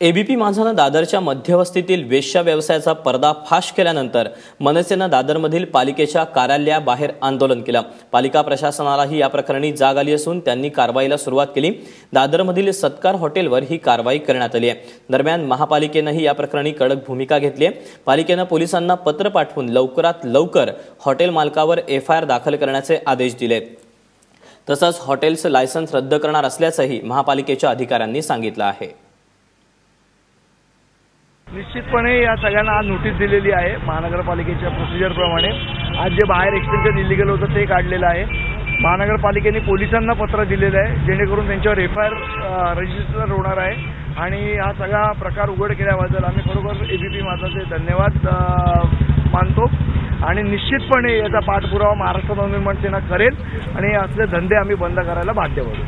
ABP माझानं दादरच्या मध्यवस्तीतील वेश्या व्यवसायाचा पर्दाफाश केल्यानंतर मनसेनं दादरमधील पालिकेच्या कार्यालयाबाहेर आंदोलन केलं. पालिका प्रशासनालाही या प्रकरणी जाग आली असून त्यांनी कारवाईला सुरुवात केली. दादरमधील सत्कार हॉटेलवर ही कारवाई करण्यात आली आहे. दरम्यान महापालिकेनंही या प्रकरणी कडक भूमिका घेतली आहे. पालिकेनं पोलिसांना पत्र पाठवून लवकरात लवकर हॉटेल मालकावर एफ आय आर दाखल करण्याचे आदेश दिलेत तसंच हॉटेलचं लायसन्स रद्द करणार असल्याचंही महापालिकेच्या अधिकाऱ्यांनी सांगितलं आहे. निश्चितपणे या सगळ्यांना आज नोटीस दिलेली आहे. महानगरपालिकेच्या प्रोसिजरप्रमाणे आज जे बाहेर एक्सटेन्शन इलिगल होतं ते काढलेलं आहे. महानगरपालिकेने पोलिसांना पत्र दिलेलं आहे जेणेकरून त्यांच्यावर एफ आय आर रजिस्टर होणार आहे. आणि हा सगळा प्रकार उघड केल्याबद्दल आम्ही खरोखर एबीपी माझाचे धन्यवाद मानतो. आणि निश्चितपणे याचा पाठपुरावा महाराष्ट्र नवनिर्माण सेना करेल. आणि असले धंदे आम्ही बंद करायला बाध्य पडू.